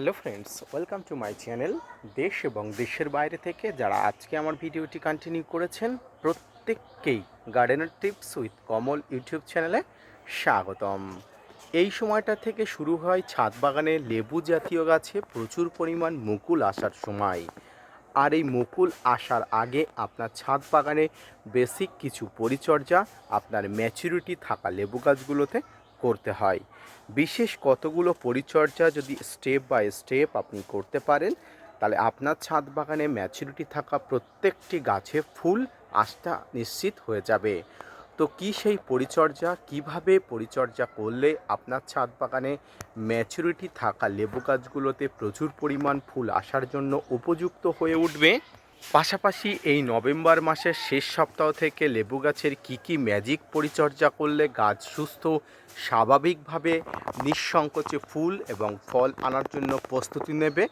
Hello friends, welcome to my channel দেশ এবং দেশের বাইরে থেকে যারা আজকে আমার ভিডিওটি কন্টিনিউ করেছেন, প্রত্যেককেই gardener tips with Kamal YouTube চ্যানেলে স্বাগতম। এই সময়টা থেকে শুরু হয় ছাদ বাগানে লেবু জাতীয় গাছে প্রচুর পরিমাণ মুকুল আসার সময়। আর এই মুকুল আসার আগে আপনার ছাদ বাগানে বেসিক কিছু পরিচর্যা, আপনার ম্যাচুরিটি থাকা লেবু গাছগুলোতে করতে হয়। বিশেষ কতগুলো পরিচর্যা যদি স্টেপ বাই স্টেপ আপনি করতে পারেন, তাহলে আপনার ছাদ বাগানে ম্যাচুরিটি থাকা প্রত্যেকটি গাছে ফুল আসটা নিশ্চিত হয়ে যাবে। তো কি সেই পরিচর্যা? কীভাবে পরিচর্যা করলে আপনার ছাদ বাগানে ম্যাচুরিটি থাকা লেবু গাছগুলোতে প্রচুর পরিমাণ ফুল আসার জন্য উপযুক্ত হয়ে উঠবে? পাশাপাশি এই নভেম্বর মাসের শেষ সপ্তাহ থেকে লেবু গাছের কি কি ম্যাজিক পরিচর্যা করলে গাছ সুস্থ, স্বাভাবিকভাবে নিঃসংকোচে ফুল এবং ফল আনার জন্য প্রস্তুতি নেবে?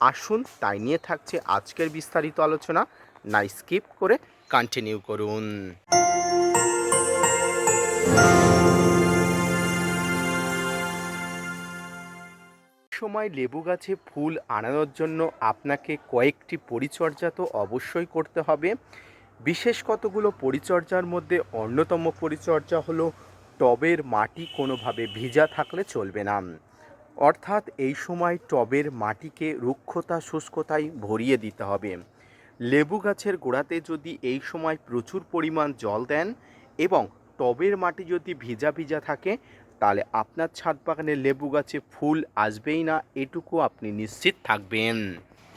আসুন, তাই নিয়ে থাকছে আজকের বিস্তারিত আলোচনা। না স্কিপ করে কন্টিনিউ করুন। সময় লেবু গাছে ফুল আনানোর জন্য আপনাকে কয়েকটি পরিচর্যা তো অবশ্যই করতে হবে। বিশেষ কতগুলো পরিচর্যার মধ্যে অন্যতম পরিচর্যা হলো টবের মাটি কোনোভাবে ভিজা থাকলে চলবে না। অর্থাৎ এই সময় টবের মাটিকে রুক্ষতা শুষ্কতায় ভরিয়ে দিতে হবে। লেবু গাছের গোড়াতে যদি এই সময় প্রচুর পরিমাণ জল দেন এবং টবের মাটি যদি ভিজা ভিজা থাকে তাহলে আপনার ছাদ বাগানে লেবু গাছে ফুল আসবেই না, এটুকু আপনি নিশ্চিত থাকবেন।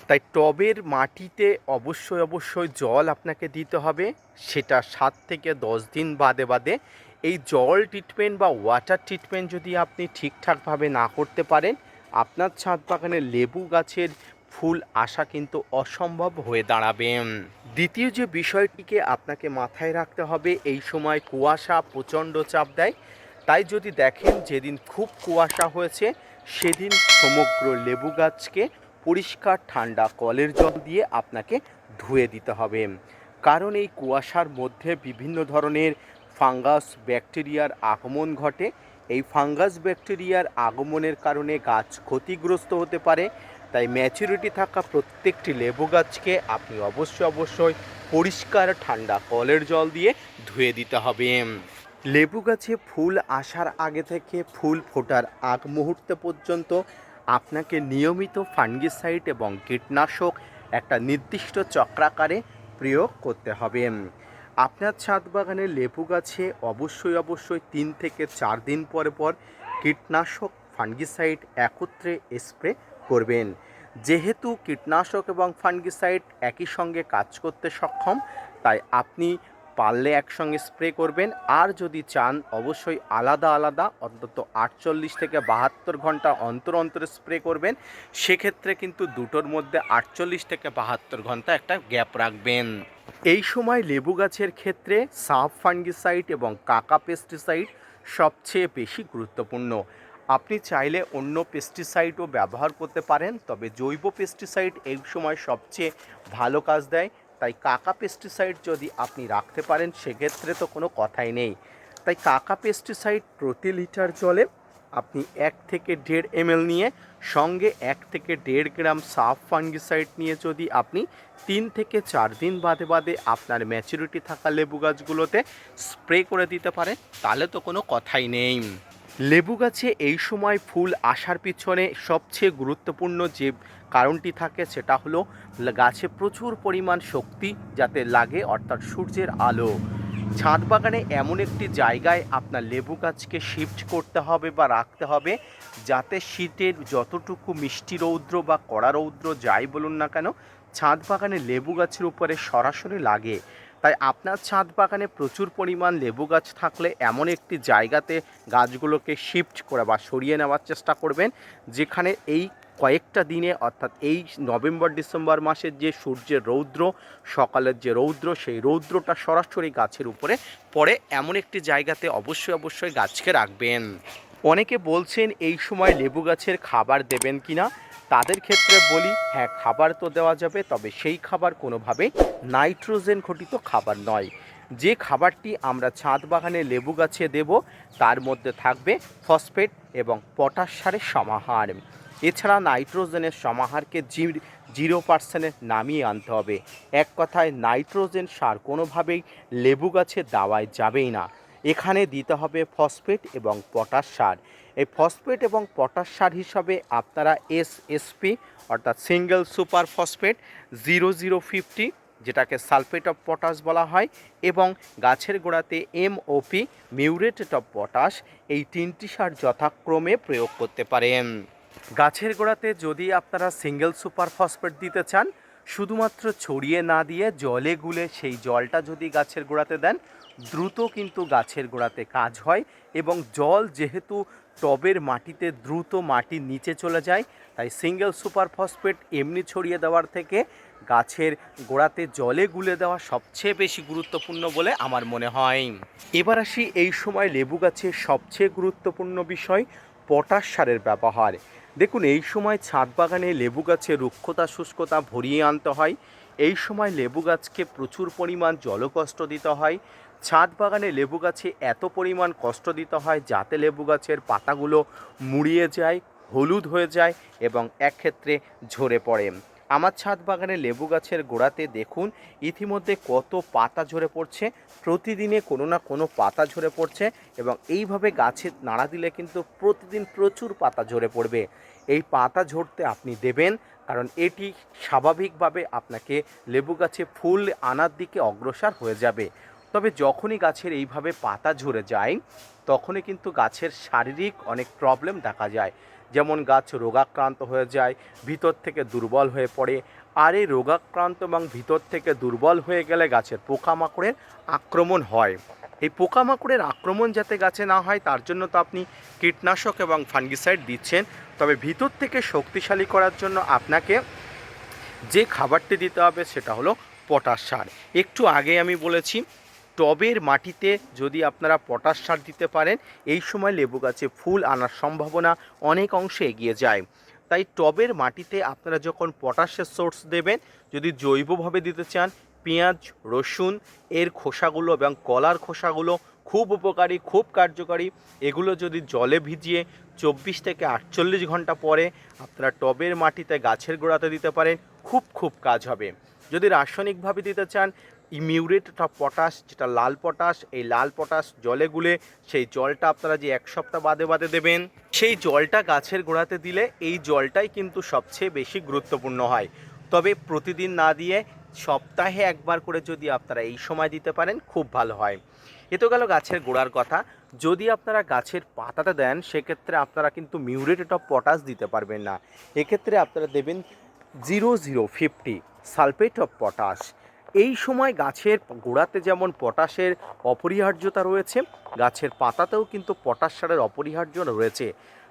তাই টবের মাটিতে অবশ্যই অবশ্যই জল আপনাকে দিতে হবে। সেটা সাত থেকে দশ দিন বাদে বাদে এই জল ট্রিটমেন্ট বা ওয়াটার ট্রিটমেন্ট যদি আপনি ঠিকঠাকভাবে না করতে পারেন, আপনার ছাদ বাগানে লেবু গাছের ফুল আসা কিন্তু অসম্ভব হয়ে দাঁড়াবে। দ্বিতীয় যে বিষয়টিকে আপনাকে মাথায় রাখতে হবে, এই সময় কুয়াশা প্রচণ্ড চাপ দেয়। তাই যদি দেখেন যেদিন খুব কুয়াশা হয়েছে, সেদিন সমগ্র লেবু গাছকে পরিষ্কার ঠান্ডা কলের জল দিয়ে আপনাকে ধুয়ে দিতে হবে। কারণ এই কুয়াশার মধ্যে বিভিন্ন ধরনের ফাঙ্গাস ব্যাকটেরিয়ার আগমন ঘটে। এই ফাঙ্গাস ব্যাকটেরিয়ার আগমনের কারণে গাছ ক্ষতিগ্রস্ত হতে পারে। তাই ম্যাচুরিটি থাকা প্রত্যেকটি লেবু গাছকে আপনি অবশ্যই অবশ্যই পরিষ্কার ঠান্ডা কলের জল দিয়ে ধুয়ে দিতে হবে। লেবু গাছে ফুল আসার আগে থেকে ফুল ফোটার আগ মুহূর্ত পর্যন্ত আপনাকে নিয়মিত ফাঙ্গিসাইড এবং কীটনাশক একটা নির্দিষ্ট চক্রাকারে প্রয়োগ করতে হবে। আপনার ছাদ বাগানে লেবু গাছে অবশ্যই অবশ্যই তিন থেকে চার দিন পর পর কীটনাশক ফাঙ্গিসাইড একত্রে স্প্রে করবেন। যেহেতু কীটনাশক এবং ফাঙ্গিসাইড একই সঙ্গে কাজ করতে সক্ষম, তাই আপনি পারলে একসঙ্গে স্প্রে করবেন। আর যদি চান, অবশ্যই আলাদা আলাদা, অন্তত আটচল্লিশ থেকে বাহাত্তর ঘণ্টা অন্তর অন্তর স্প্রে করবেন। সেক্ষেত্রে কিন্তু দুটোর মধ্যে আটচল্লিশ থেকে বাহাত্তর ঘণ্টা একটা গ্যাপ রাখবেন। এই সময় লেবু গাছের ক্ষেত্রে সাপ ফাঙ্গিসাইড এবং কাকা পেস্টিসাইড সবচেয়ে বেশি গুরুত্বপূর্ণ। আপনি চাইলে অন্য পেস্টিসাইডও ব্যবহার করতে পারেন, তবে জৈব পেস্টিসাইড এই সময় সবচেয়ে ভালো কাজ দেয়। তাই কাকা পেস্টিসাইড যদি আপনি রাখতে পারেন, সেক্ষেত্রে তো কোনো কথাই নেই। তাই কাকা পেস্টিসাইড প্রতি লিটার জলে আপনি এক থেকে দেড় এমএল নিয়ে, সঙ্গে এক থেকে দেড় গ্রাম সাফ ফাঙ্গিসাইড নিয়ে যদি আপনি তিন থেকে চার দিন বাদে বাদে আপনার ম্যাচুরিটি থাকা লেবু গাছগুলোতে স্প্রে করে দিতে পারেন, তাহলে তো কোনো কথাই নেই। লেবু গাছে এই সময় ফুল আসার পিছনে সবচেয়ে গুরুত্বপূর্ণ যে কারণটি থাকে সেটা হলো, গাছে প্রচুর পরিমাণ শক্তি যাতে লাগে, অর্থাৎ সূর্যের আলো। ছাদ বাগানে এমন একটি জায়গায় আপনার লেবু গাছকে শিফট করতে হবে বা রাখতে হবে, যাতে শীতের যতটুকু মিষ্টি রৌদ্র বা কড়া রৌদ্র যাই বলুন না কেন, ছাদ বাগানে লেবু গাছের উপরে সরাসরি লাগে। তাই আপনার ছাদ বাগানে প্রচুর পরিমাণ লেবু গাছ থাকলে এমন একটি জায়গাতে গাছগুলোকে শিফট করে বা সরিয়ে নেওয়ার চেষ্টা করবেন, যেখানে এই কয়েকটা দিনে, অর্থাৎ এই নভেম্বর, ডিসেম্বর মাসের যে সূর্যের রৌদ্র, সকালের যে রৌদ্র, সেই রৌদ্রটা সরাসরি গাছের উপরে পড়ে এমন একটি জায়গাতে অবশ্যই অবশ্যই গাছকে রাখবেন। অনেকে বলছেন, এই সময় লেবু গাছের খাবার দেবেন কিনা? তাদের ক্ষেত্রে বলি হ্যাঁ খাবার তো দেওয়া যাবে, তবে সেই খাবার কোনোভাবেই নাইট্রোজেন ঘটিত খাবার নয়। যে খাবারটি আমরা ছাদ বাগানে লেবু গাছে দেব, তার মধ্যে থাকবে ফসফেট এবং পটাশ সারের সমাহার। এছাড়া নাইট্রোজেনের সমাহারকে জিরো পার্সেন্টে নামিয়ে আনতে হবে। এক কথায়, নাইট্রোজেন সার কোনোভাবেই লেবু গাছে দেওয়াই যাবেই না। এখানে দিতে হবে ফসফেট এবং পটাশ সার। এই ফসফেট এবং পটাশ সার হিসাবে আপনারা এস এসপি অর্থাৎ single super phosphate zero zero fifty যেটাকে সালফেট অফ পটাশ বলা হয়, এবং গাছের গোড়াতে এমওপি মিউরেটেড অফ পটাশ, এই তিনটি সার যথাক্রমে প্রয়োগ করতে পারেন। গাছের গোড়াতে যদি আপনারা সিঙ্গেল সুপার ফসফেট দিতে চান, শুধুমাত্র ছড়িয়ে না দিয়ে জলে গুলে সেই জলটা যদি গাছের গোড়াতে দেন, দ্রুত কিন্তু গাছের গোড়াতে কাজ হয়, এবং জল যেহেতু টবের মাটিতে দ্রুত মাটির নিচে চলে যায়, তাই সিঙ্গেল সুপার ফসফেট এমনি ছড়িয়ে দেওয়ার থেকে গাছের গোড়াতে জলে গুলে দেওয়া সবচেয়ে বেশি গুরুত্বপূর্ণ বলে আমার মনে হয়। এবার আসি এই সময় লেবু গাছের সবচেয়ে গুরুত্বপূর্ণ বিষয়, পটাশ সারের ব্যবহার। দেখুন, এই সময় ছাদ বাগানে লেবু গাছে রুক্ষতা শুষ্কতা ভরিয়ে আনতে হয়। এই সময় লেবু গাছকে প্রচুর পরিমাণ জলকষ্ট দিতে হয়। ছাদ বাগানে লেবু গাছে এত পরিমাণ কষ্ট দিতে হয় যাতে লেবু গাছের পাতাগুলো মুড়িয়ে যায়, হলুদ হয়ে যায় এবং এক ক্ষেত্রে ঝরে পড়ে। আমার ছাদ বাগানে লেবু গাছের গোড়াতে দেখুন, ইতিমধ্যে কত পাতা ঝরে পড়ছে, প্রতিদিনে কোনো না কোনো পাতা ঝরে পড়ছে এবং এইভাবে গাছে নাড়া দিলে কিন্তু প্রতিদিন প্রচুর পাতা ঝরে পড়বে। এই পাতা ঝরতে আপনি দেবেন কারণ এটি স্বাভাবিকভাবে আপনাকে লেবু গাছে ফুল আনার দিকে অগ্রসর হয়ে যাবে। তবে যখনই গাছের এইভাবে পাতা ঝরে যায়, তখনই কিন্তু গাছের শারীরিক অনেক প্রবলেম দেখা যায়। যেমন গাছ রোগাক্রান্ত হয়ে যায়, ভিতর থেকে দুর্বল হয়ে পড়ে। আর এই রোগাক্রান্ত এবং ভিতর থেকে দুর্বল হয়ে গেলে গাছের পোকামাকড়ের আক্রমণ হয়। এই পোকামাকড়ের আক্রমণ যাতে গাছে না হয়, তার জন্য তো আপনি কীটনাশক এবং ফাঙ্গিসাইড দিচ্ছেন। তবে ভিতর থেকে শক্তিশালী করার জন্য আপনাকে যে খাবারটি দিতে হবে, সেটা হলো পটাশ সার। একটু আগে আমি বলেছি টবের মাটিতে যদি আপনারা পটাশ সার দিতে পারেন, এই সময় লেবু গাছে ফুল আনার সম্ভাবনা অনেক অংশে এগিয়ে যায়। তাই টবের মাটিতে আপনারা যখন পটাশের সোর্স দেবেন, যদি জৈবভাবে দিতে চান, পেঁয়াজ, রসুন, এর খোসাগুলো এবং কলার খোসাগুলো খুব উপকারী, খুব কার্যকারী। এগুলো যদি জলে ভিজিয়ে চব্বিশ থেকে আটচল্লিশ ঘণ্টা পরে আপনারা টবের মাটিতে গাছের গোড়াতে দিতে পারেন, খুব খুব কাজ হবে। যদি রাসায়নিকভাবে দিতে চান ইমিউরেট অফ পটাশ, যেটা লাল পটাশ, এই লাল পটাশ জলে গুলে সেই জলটা আপনারা যে এক সপ্তাহ বাদে বাদে দেবেন, সেই জলটা গাছের গোড়াতে দিলে এই জলটাই কিন্তু সবচেয়ে বেশি গুরুত্বপূর্ণ হয়। তবে প্রতিদিন না দিয়ে সপ্তাহে একবার করে যদি আপনারা এই সময় দিতে পারেন, খুব ভালো হয়। এ তো গেল গাছের গোড়ার কথা। যদি আপনারা গাছের পাতাতে দেন, সেক্ষেত্রে আপনারা কিন্তু মিউরেটেড অফ পটাশ দিতে পারবেন না। এক্ষেত্রে আপনারা দেবেন zero zero fifty sulphate of potash. এই সময় গাছের গোড়াতে যেমন পটাশের অপরিহার্যতা রয়েছে, গাছের পাতাতেও কিন্তু পটাশ সারের অপরিহার্য রয়েছে।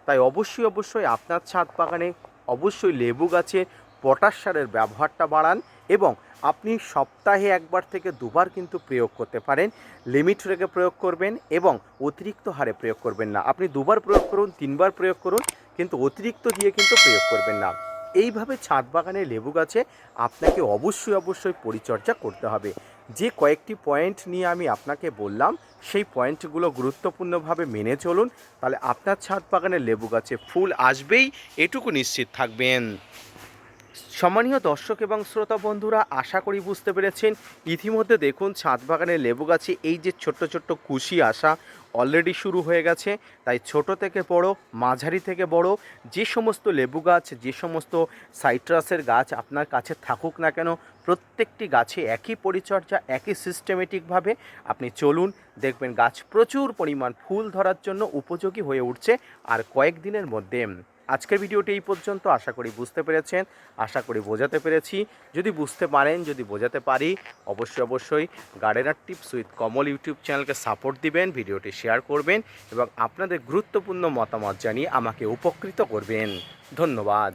তাই অবশ্যই অবশ্যই আপনার ছাদ বাগানে অবশ্যই লেবু গাছে পটাশ সারের ব্যবহারটা বাড়ান এবং আপনি সপ্তাহে একবার থেকে দুবার কিন্তু প্রয়োগ করতে পারেন, লিমিট রেখে প্রয়োগ করবেন এবং অতিরিক্ত হারে প্রয়োগ করবেন না। আপনি দুবার প্রয়োগ করুন, তিনবার প্রয়োগ করুন, কিন্তু অতিরিক্ত দিয়ে কিন্তু প্রয়োগ করবেন না। এইভাবে ছাদ বাগানে লেবু গাছে আপনাকে অবশ্যই অবশ্যই পরিচর্যা করতে হবে। যে কয়েকটি পয়েন্ট নিয়ে আমি আপনাকে বললাম, সেই পয়েন্টগুলো গুরুত্বপূর্ণভাবে মেনে চলুন। তাহলে আপনার ছাদ বাগানে লেবু গাছে ফুল আসবেই, এটুকু নিশ্চিত থাকবেন। সম্মানীয় দর্শক এবং শ্রোতা বন্ধুরা, আশা করি বুঝতে পেরেছেন। ইতিমধ্যে দেখুন ছাদ বাগানে লেবু গাছে এই যে ছোট্ট ছোট্ট কুশি আসা অলরেডি শুরু হয়ে গেছে। তাই ছোট থেকে বড়, মাঝারি থেকে বড়, যে সমস্ত লেবু গাছ, যে সমস্ত সাইট্রাসের গাছ আপনার কাছে থাকুক না কেন, প্রত্যেকটি গাছে একই পরিচর্যা, একই সিস্টেমেটিকভাবে আপনি চলুন, দেখবেন গাছ প্রচুর পরিমাণ ফুল ধরার জন্য উপযোগী হয়ে উঠছে আর কয়েকদিনের মধ্যে। আজকের ভিডিওটি এই পর্যন্ত। আশা করি বুঝতে পেরেছেন, আশা করি বোঝাতে পেরেছি। যদি বুঝতে পারেন, যদি বোঝাতে পারি, অবশ্যই অবশ্যই gardener tips with Kamal YouTube চ্যানেলকে সাপোর্ট দিবেন, ভিডিওটি শেয়ার করবেন এবং আপনাদের গুরুত্বপূর্ণ মতামত জানিয়ে আমাকে উপকৃত করবেন। ধন্যবাদ।